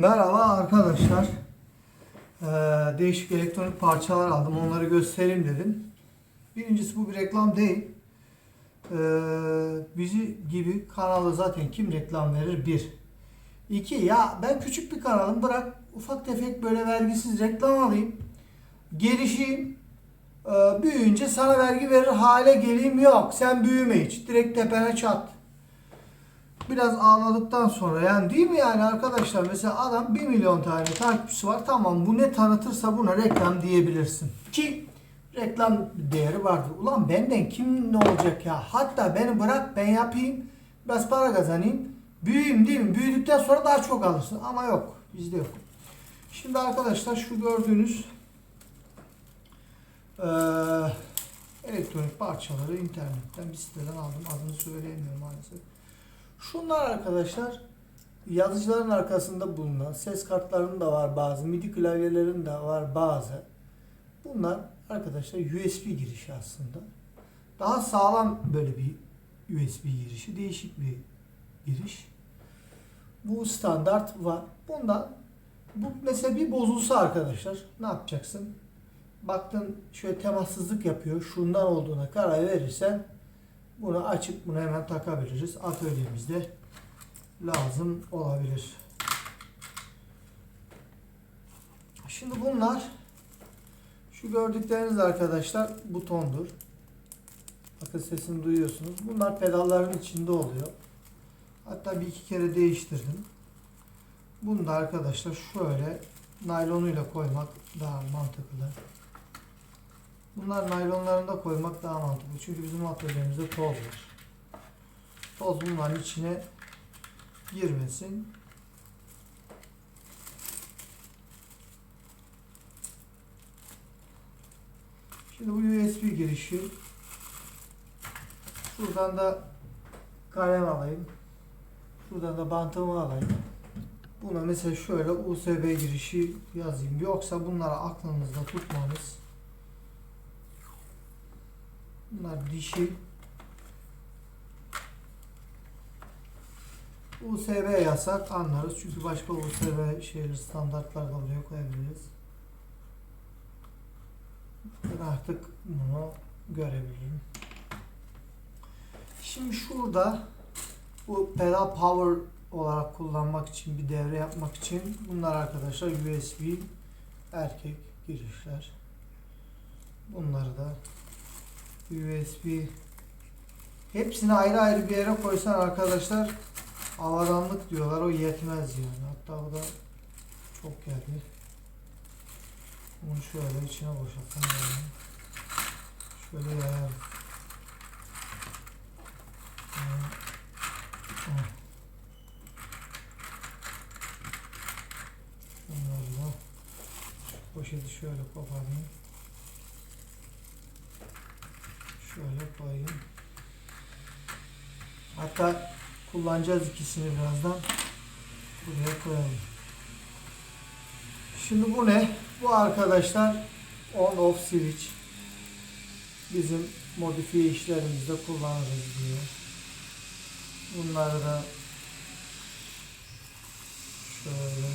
Merhaba arkadaşlar. Ee, değişik elektronik parçalar aldım. Onları göstereyim dedim. Birincisi bu bir reklam değil. Ee, bizi gibi kanalı zaten kim reklam verir? Bir. İki. Ya ben küçük bir kanalım. Bırak ufak tefek böyle vergisiz reklam alayım. Gelişeyim. Ee, büyüyünce sana vergi verir hale geleyim. Yok. Sen büyüme hiç. Direkt tepene çat biraz ağladıktan sonra yani değil mi yani arkadaşlar? Mesela adam 1 milyon tane takipçisi var. Tamam bu ne tanıtırsa buna reklam diyebilirsin. Ki reklam değeri vardır. Ulan benden kim ne olacak ya? Hatta beni bırak ben yapayım biraz para kazanayım. Büyüyeyim değil mi? Büyüdükten sonra daha çok alırsın. Ama yok bizde yok. Şimdi arkadaşlar şu gördüğünüz eee, elektronik parçaları internetten bir siteden aldım. Adını söyleyemiyorum maalesef. Şunlar arkadaşlar yazıcıların arkasında bulunan ses kartlarının da var bazı, MIDI klavyelerin de var bazı. Bunlar arkadaşlar USB girişi aslında. Daha sağlam böyle bir USB girişi, değişik bir giriş. Bu standart var. Bundan bu mesela bir bozulsa arkadaşlar ne yapacaksın? Baktın şöyle temassızlık yapıyor. Şundan olduğuna karar verirsen bunu açıp bunu hemen takabiliriz. Atölyemizde lazım olabilir. Şimdi bunlar şu gördükleriniz arkadaşlar butondur. Bakın sesini duyuyorsunuz. Bunlar pedalların içinde oluyor. Hatta bir iki kere değiştirdim. Bunu da arkadaşlar şöyle naylonuyla koymak daha mantıklı. Bunlar naylonlarında koymak daha mantıklı. Çünkü bizim atölyemizde toz var. Toz bunların içine girmesin. Şimdi bu USB girişi. Şuradan da kalem alayım. Şuradan da bantımı alayım. Buna mesela şöyle USB girişi yazayım. Yoksa bunları aklınızda tutmanız Bunlar dişi. USB yasak anlarız. Çünkü başka USB şeyler standartlarda buraya koyabiliriz. Ben artık bunu görebilirim. Şimdi şurada bu pedal power olarak kullanmak için bir devre yapmak için bunlar arkadaşlar USB erkek girişler. Bunları da USB hepsini ayrı ayrı bir yere koysan arkadaşlar avadanlık diyorlar o yetmez yani. Hatta o da çok geldi. Bunu şöyle içine boşaltalım. Yani. şöyle yayalım. Bunları da poşeti şöyle koparayım Şöyle koyayım. Hatta kullanacağız ikisini birazdan. Buraya koyalım. Şimdi bu ne? Bu arkadaşlar on off switch. Bizim modifiye işlerimizde kullanırız diyor. Bunları da şöyle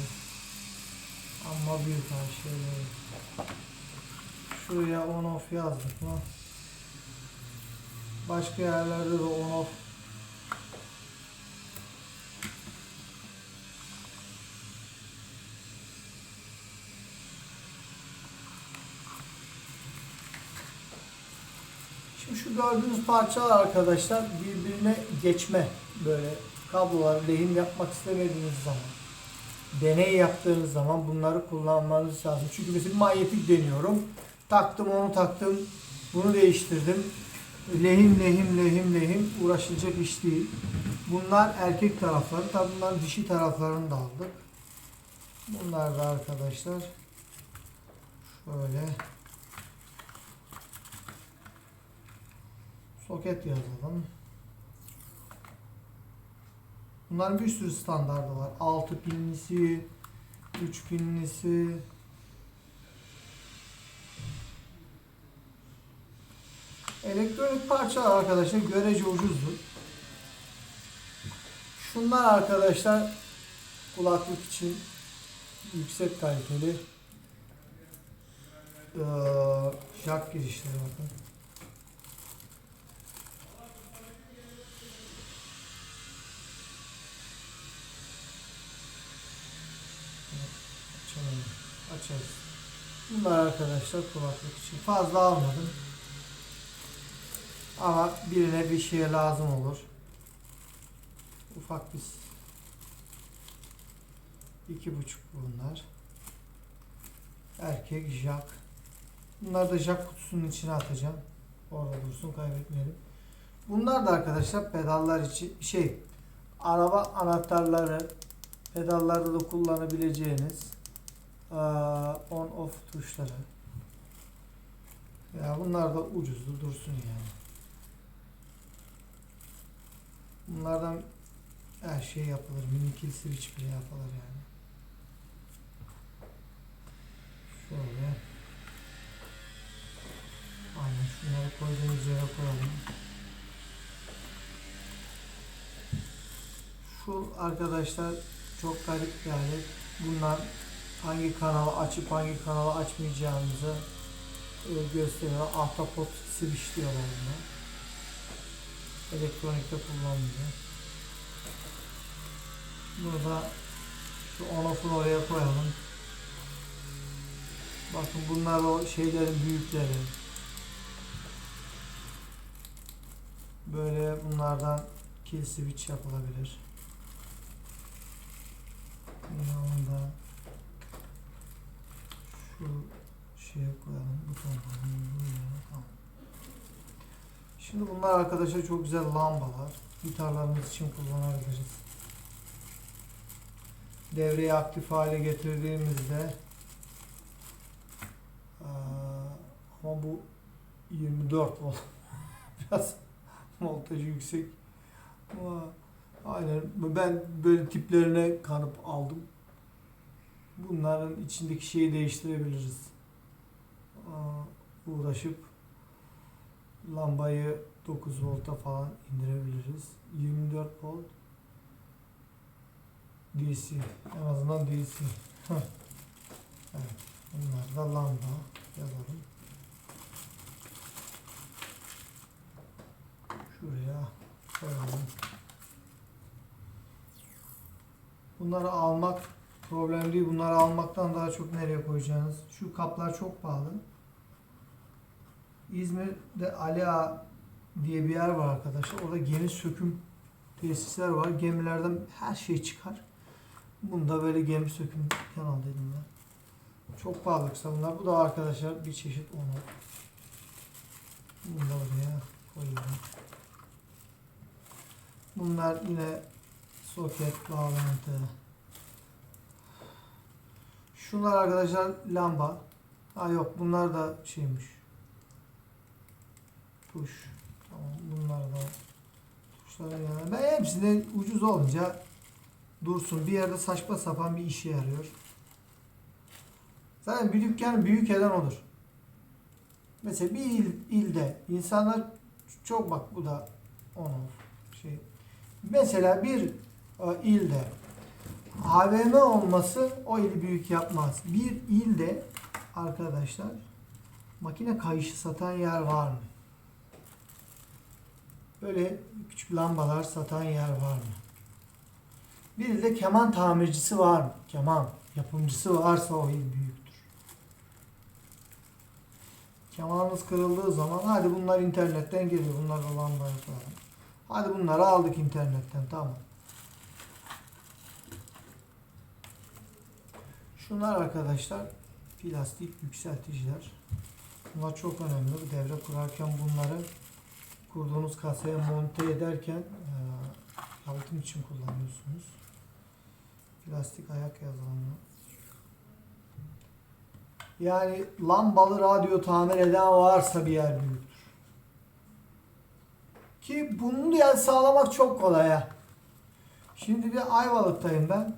ama büyük her şeyleri şuraya on off yazdık mı? Başka yerlerde de on off Şimdi şu gördüğünüz parçalar arkadaşlar birbirine geçme böyle kabloları lehim yapmak istemediğiniz zaman deney yaptığınız zaman bunları kullanmanız lazım. Çünkü mesela manyetik deniyorum. Taktım onu taktım. Bunu değiştirdim. Lehim lehim lehim lehim uğraşılacak iş değil. Bunlar erkek tarafları. Tabi bunlar dişi taraflarını da aldık. Bunlar da arkadaşlar şöyle soket yazalım. Bunların bir sürü standardı var. 6 pinlisi, 3 pinlisi, Elektronik parçalar arkadaşlar görece ucuzdur. Şunlar arkadaşlar kulaklık için yüksek kaliteli jack girişleri bakın. Açalım. Açarız. Bunlar arkadaşlar kulaklık için. Fazla almadım. Ama birine bir şeye lazım olur. Ufak bir iki buçuk bunlar. Erkek jack. Bunları da jack kutusunun içine atacağım. Orada dursun kaybetmeyelim. Bunlar da arkadaşlar pedallar için şey araba anahtarları pedallarda da kullanabileceğiniz on off tuşları. Ya bunlar da ucuzdu dursun yani. Bunlardan her şey yapılır. Mini kill switch bile yapılır yani. Şöyle. Aynen şunları koyduğumuz yere koyalım. Şu arkadaşlar çok garip bir alet. Bunlar hangi kanalı açıp hangi kanalı açmayacağımızı e, gösteriyor. Ahtapot switch diyorlar buna. Elektronikte kullanılıyor. Burada şu on oraya koyalım. Bakın bunlar o şeylerin büyükleri. Böyle bunlardan kill switch yapılabilir. Yanında şu şeye koyalım. Buton koyalım. Buraya, Tamam. Şimdi bunlar arkadaşlar çok güzel lambalar. Gitarlarımız için kullanabiliriz. Devreyi aktif hale getirdiğimizde ama bu 24 volt. Biraz voltajı yüksek. Ama aynen ben böyle tiplerine kanıp aldım. Bunların içindeki şeyi değiştirebiliriz. Uğraşıp lambayı 9 volta falan indirebiliriz. 24 volt DC. En azından DC. Evet. Bunlar da lamba yazalım. Şuraya koyalım. Bunları almak problem değil. Bunları almaktan daha çok nereye koyacağınız. Şu kaplar çok pahalı. İzmir'de Ali Ağa diye bir yer var arkadaşlar. Orada gemi söküm tesisler var. Gemilerden her şey çıkar. Bunda böyle gemi söküm kanal dedim ben. Çok pahalı bunlar. Bu da arkadaşlar bir çeşit onu. Bunu da oraya koyuyorum. Bunlar yine soket bağlantı. Şunlar arkadaşlar lamba. Ha yok bunlar da şeymiş. Tuş. Tamam bunlar da tuşların yanına. Ben hepsini ucuz olunca dursun. Bir yerde saçma sapan bir işe yarıyor. Zaten bir dükkanı büyük eden olur. Mesela bir il, ilde insanlar çok bak bu da onu şey. Mesela bir e, ilde AVM olması o ili büyük yapmaz. Bir ilde arkadaşlar makine kayışı satan yer var mı? Böyle küçük lambalar satan yer var mı? Bir ilde keman tamircisi var mı? Keman yapımcısı varsa o il büyüktür. Kemanımız kırıldığı zaman hadi bunlar internetten geliyor. Bunlar da lambaya koyalım. Hadi bunları aldık internetten tamam. Şunlar arkadaşlar plastik yükselticiler. Bunlar çok önemli. Devre kurarken bunları kurduğunuz kasaya monte ederken e, yalıtım için kullanıyorsunuz. Plastik ayak yazılımı. Yani lambalı radyo tamir eden varsa bir yer büyüktür. Ki bunu yani sağlamak çok kolay ya. Şimdi bir Ayvalık'tayım. Ben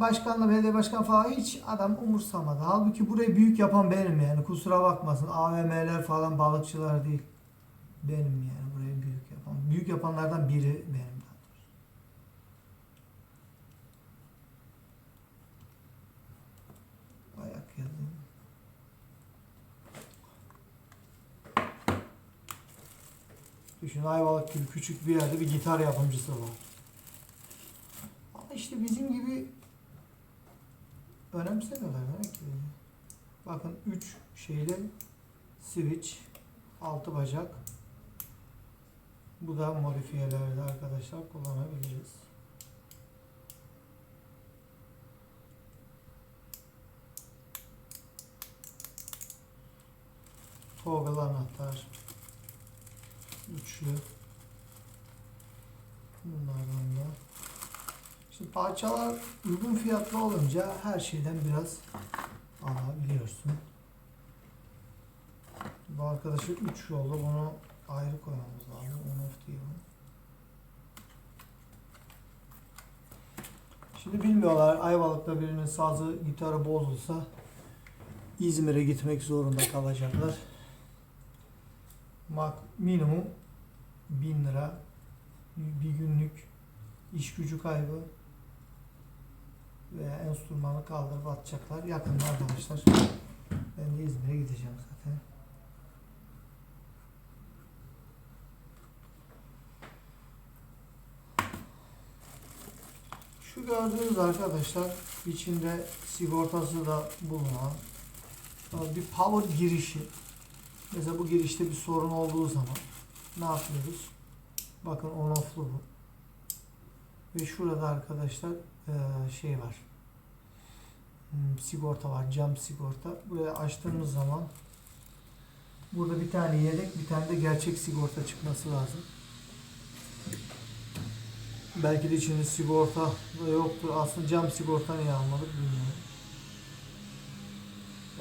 Başkanla belediye başkan falan hiç adam umursamadı. Halbuki burayı büyük yapan benim yani. Kusura bakmasın. AVM'ler falan balıkçılar değil benim yani burayı büyük yapan. Büyük yapanlardan biri benim. Ayak yazayım. Düşün Ayvalık gibi küçük bir yerde bir gitar yapımcısı var. Ama işte bizim gibi önemsemiyorlar belki. Bakın 3 şeyle switch, altı bacak, bu da modifiyelerde arkadaşlar kullanabiliriz. Toggle anahtar. Üçlü. Bunlardan da. Şimdi parçalar uygun fiyatlı olunca her şeyden biraz alabiliyorsun. Bu arkadaşı 3 yolda bunu ayrı koymamız lazım. On off bu. Şimdi bilmiyorlar Ayvalık'ta birinin sazı gitarı bozulsa İzmir'e gitmek zorunda kalacaklar. Mak minimum 1000 lira bir günlük iş gücü kaybı veya enstrümanı kaldırıp atacaklar. Yakında arkadaşlar ben de İzmir'e gideceğim zaten. Şu gördüğünüz arkadaşlar içinde sigortası da bulunan e, bir power girişi. Mesela bu girişte bir sorun olduğu zaman ne yapıyoruz? Bakın on off'lu bu. Ve şurada arkadaşlar e, şey var. Hmm, Sigorta var. Cam sigorta. Buraya açtığımız zaman burada bir tane yedek bir tane de gerçek sigorta çıkması lazım. Belki de içinde sigorta da yoktur. Aslında cam sigorta niye almadık bilmiyorum.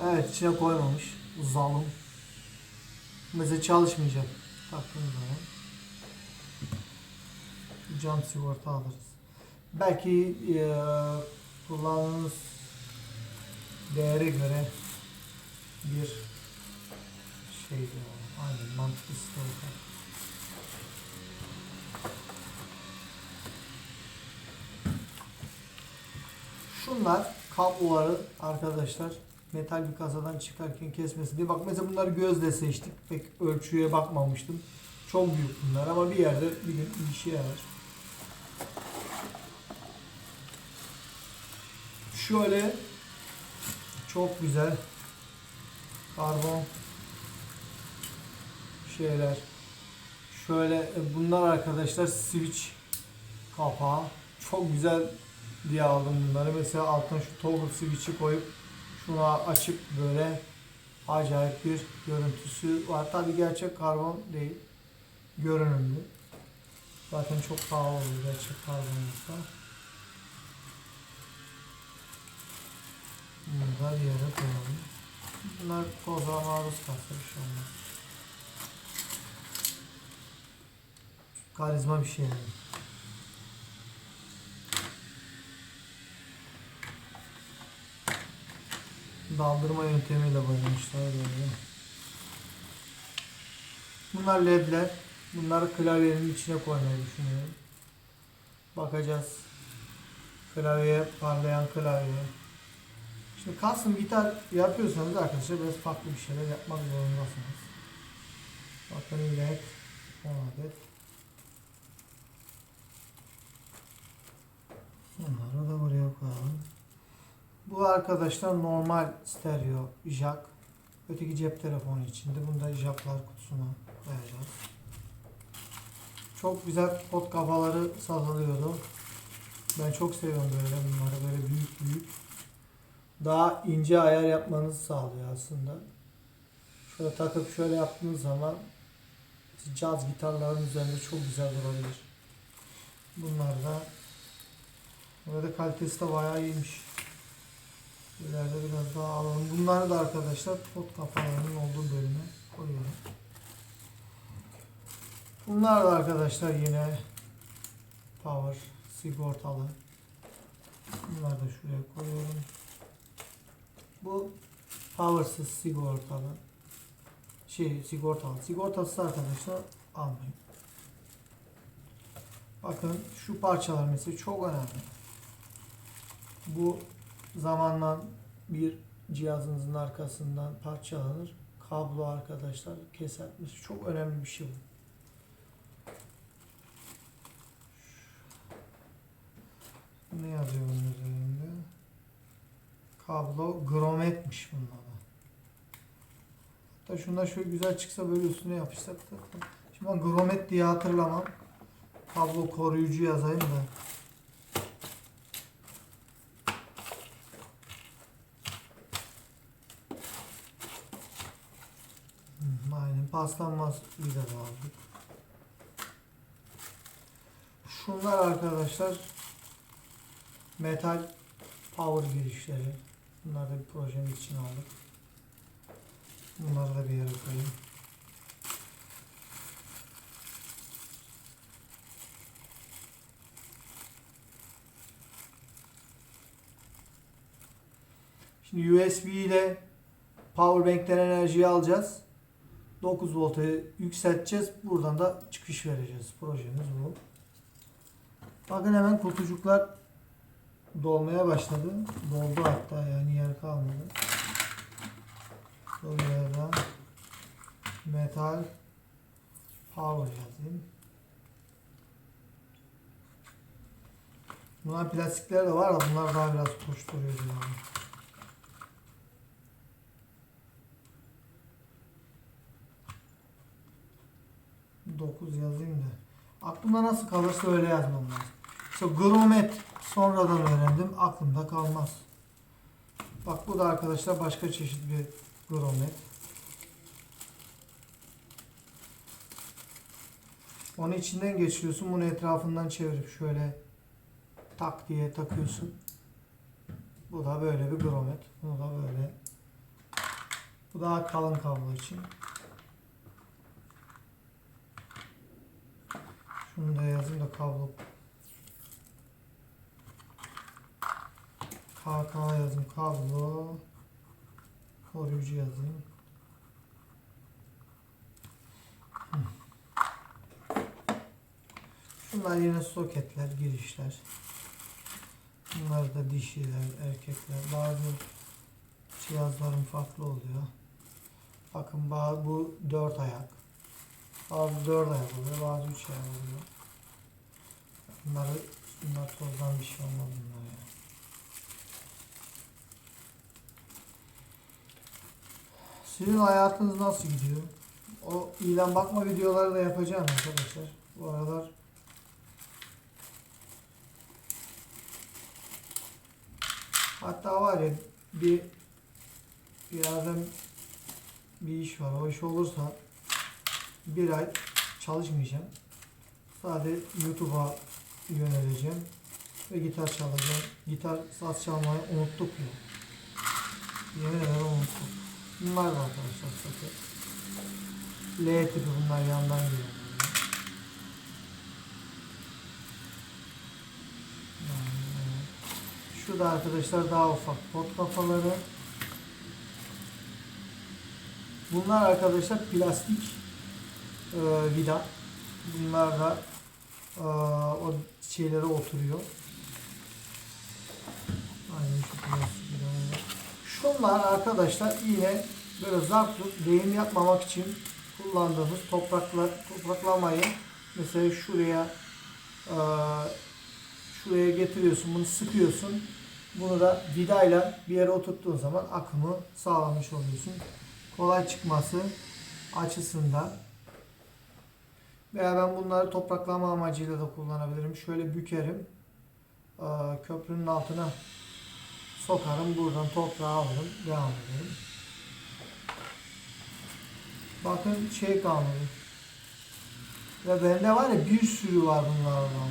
Evet içine koymamış. Zalim. Mesela çalışmayacak. Taktığımız zaman. Cam sigorta alırız. Belki e, kullandığınız değere göre bir şey aynen mantıklı sigorta. Şunlar kabloları arkadaşlar metal bir kasadan çıkarken kesmesin diye. Bak mesela bunları gözle seçtik. Pek ölçüye bakmamıştım. Çok büyük bunlar ama bir yerde bir gün bir işe yarar. Şöyle çok güzel karbon şeyler. Şöyle e, bunlar arkadaşlar switch kapağı. Çok güzel diye aldım bunları. Mesela altına şu toggle switch'i koyup şuna açıp böyle acayip bir görüntüsü var. Tabi gerçek karbon değil. Görünümlü. Zaten çok pahalı oluyor gerçek karbon olsa. Bunu da bir yere koyalım. Bunlar toza maruz kalsa bir şey. Karizma bir şey yani. Daldırma yöntemiyle boyamışlar böyle. Bunlar ledler. Bunları klavyenin içine koymayı düşünüyorum. Bakacağız. Klavye, parlayan klavye. Şimdi custom gitar yapıyorsanız arkadaşlar biraz farklı bir şeyler yapmak zorundasınız. Bakın led 10 adet. Bunları da buraya koyalım. Bu arkadaşlar normal stereo jack. Öteki cep telefonu içinde. Bunda jacklar kutusuna koyacağız. Çok güzel pot kafaları satılıyordu. Ben çok seviyorum böyle bunları. Böyle büyük büyük. Daha ince ayar yapmanızı sağlıyor aslında. Şöyle takıp şöyle yaptığınız zaman caz gitarların üzerinde çok güzel durabilir. Bunlar da Burada kalitesi de bayağı iyiymiş. İleride biraz daha alalım. Bunları da arkadaşlar pot kafalarının olduğu bölüme koyuyorum. Bunlar da arkadaşlar yine power sigortalı. Bunları da şuraya koyuyorum. Bu powersız sigortalı. Şey sigortalı. Sigortasız arkadaşlar almayın. Bakın şu parçalar mesela çok önemli. Bu zamanla bir cihazınızın arkasından parçalanır. Kablo arkadaşlar kesertmesi çok önemli bir şey bu. Ne yazıyor bunun üzerinde? Kablo grometmiş bunlar. Hatta şunlar şöyle güzel çıksa böyle üstüne yapışsak da. Şimdi ben gromet diye hatırlamam. Kablo koruyucu yazayım da. Paslanmaz da aldık. Şunlar arkadaşlar metal power girişleri. Bunları da bir projenin için aldık. Bunları da bir yere koyayım. Şimdi USB ile powerbank'ten enerjiyi alacağız. 9 volta yükselteceğiz. Buradan da çıkış vereceğiz. Projemiz bu. Bakın hemen kutucuklar dolmaya başladı. Doldu hatta yani yer kalmadı. Buraya da metal power yazayım. Bunlar plastikler de var da bunlar daha biraz koşturuyor yani. Dokuz yazayım da. Aklımda nasıl kalırsa öyle yazmam lazım. İşte gromet sonradan öğrendim. Aklımda kalmaz. Bak bu da arkadaşlar başka çeşit bir gromet. Onu içinden geçiriyorsun. Bunu etrafından çevirip şöyle tak diye takıyorsun. Bu da böyle bir gromet. Bu da böyle. Bu daha kalın kablo için. Şunu da yazayım da kablo. KK yazayım kablo. Koruyucu yazayım. Hı. Şunlar yine soketler, girişler. Bunlar da dişiler, erkekler. Bazı cihazların farklı oluyor. Bakın bu dört ayak. Bazı dört ayak oluyor, bazı üç ayak oluyor. Bunları, bunlar tozdan bir şey olmaz bunlar ya. Sizin hayatınız nasıl gidiyor? O ilan bakma videoları da yapacağım arkadaşlar. Bu aralar Hatta var ya bir bir yerden bir iş var. O iş olursa bir ay çalışmayacağım. Sadece YouTube'a yöneleceğim. Ve gitar çalacağım. Gitar saz çalmayı unuttuk ya. Yemin ederim unuttuk. Bunlar var arkadaşlar soket. L tipi bunlar yandan geliyor. Şu da arkadaşlar daha ufak pot kafaları. Bunlar arkadaşlar plastik e, vida. Bunlar da e, o şeylere oturuyor. Plastik vidalar. Şunlar arkadaşlar yine böyle zartlık deyim yapmamak için kullandığımız toprakla, topraklamayı mesela şuraya e, şuraya getiriyorsun bunu sıkıyorsun bunu da vidayla bir yere oturttuğun zaman akımı sağlamış oluyorsun kolay çıkması açısından veya ben bunları topraklama amacıyla da kullanabilirim. Şöyle bükerim. E, köprünün altına sokarım. Buradan toprağı alırım. Devam ederim. Bakın şey kalmadı. Ve bende var ya bir sürü var bunlardan.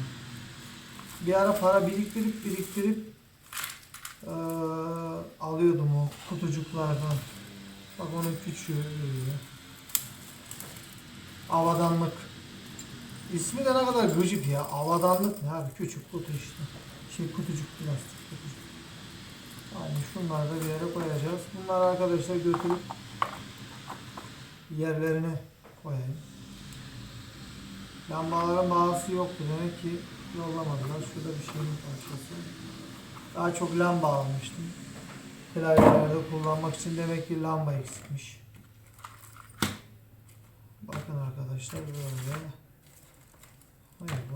Bir ara para biriktirip biriktirip eee, alıyordum o kutucuklardan. Bak onun küçüğü. Avadanlık. İsmi de ne kadar gıcık ya. Avadanlık ne abi? Küçük kutu işte. Şey kutucuk plastik kutucuk. Yani şunları da bir yere koyacağız. Bunları arkadaşlar götürüp yerlerine koyayım. Lambaların bağlısı yoktu. Demek ki yollamadılar. Şurada bir şeyin parçası. Daha çok lamba almıştım. Klavyelerde kullanmak için demek ki lamba eksikmiş. Bakın arkadaşlar böyle.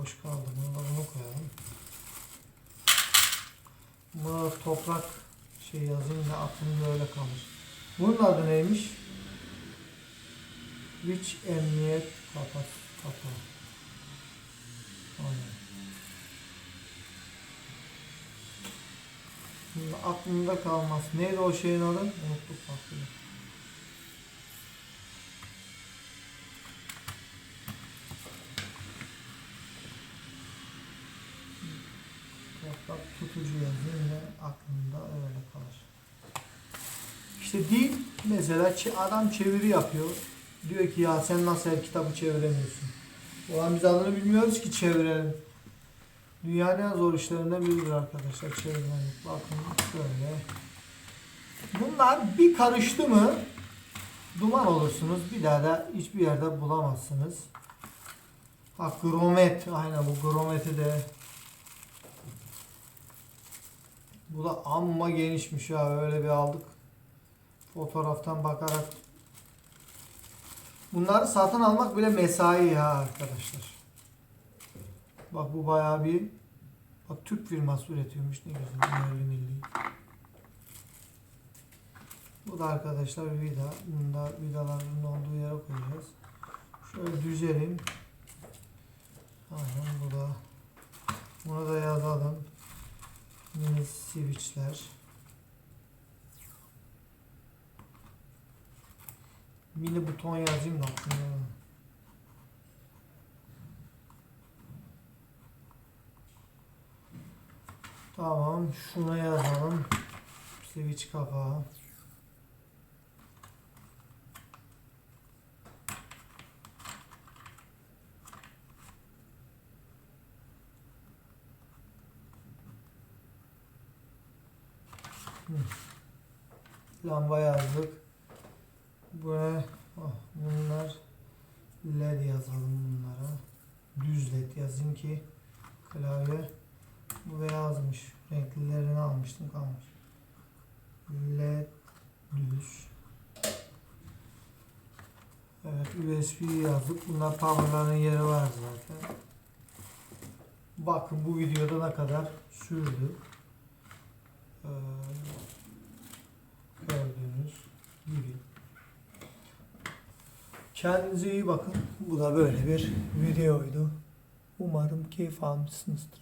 Boş kaldı. Bunu da bunu koyalım. Buna toprak şey yazayım da aklımda öyle kalır. Bunun adı neymiş? Which emniyet kapat kapağı. Aynen. Şimdi aklımda kalmaz. Neydi o şeyin adı? Unuttuk bak. yine. Toprak tutucu yazayım da aklımda öyle kalır. İşte dil mesela adam çeviri yapıyor. Diyor ki ya sen nasıl her kitabı çeviremiyorsun? Ulan biz adını bilmiyoruz ki çevirelim. Dünyanın en zor işlerinden biridir arkadaşlar çevirmenlik. Bakın şöyle. Bunlar bir karıştı mı duman olursunuz. Bir daha da hiçbir yerde bulamazsınız. Ha gromet. Aynen bu grometi de bu da amma genişmiş ya. Öyle bir aldık. Fotoğraftan bakarak. Bunları satın almak bile mesai ya arkadaşlar. Bak bu bayağı bir bak Türk firması üretiyormuş ne güzel yerli milli. Bu da arkadaşlar vida. Bunu da vidaların olduğu yere koyacağız. Şöyle düzelim. Aynen bu da. Bunu da yazalım. Mini switchler. Mini buton yazayım da. Tamam, şuna yazalım. Switch kapağı. Lamba yazdık. Buraya oh, bunlar led yazalım bunlara. Düz led yazayım ki klavye bu beyazmış. Renklilerini almıştım kalmış. LED düz. Evet USB yazdık. Bunlar powerların yeri var zaten. Bakın bu videoda ne kadar sürdü. Ee, gördüğünüz gibi. Kendinize iyi bakın. Bu da böyle bir videoydu. Umarım keyif almışsınızdır.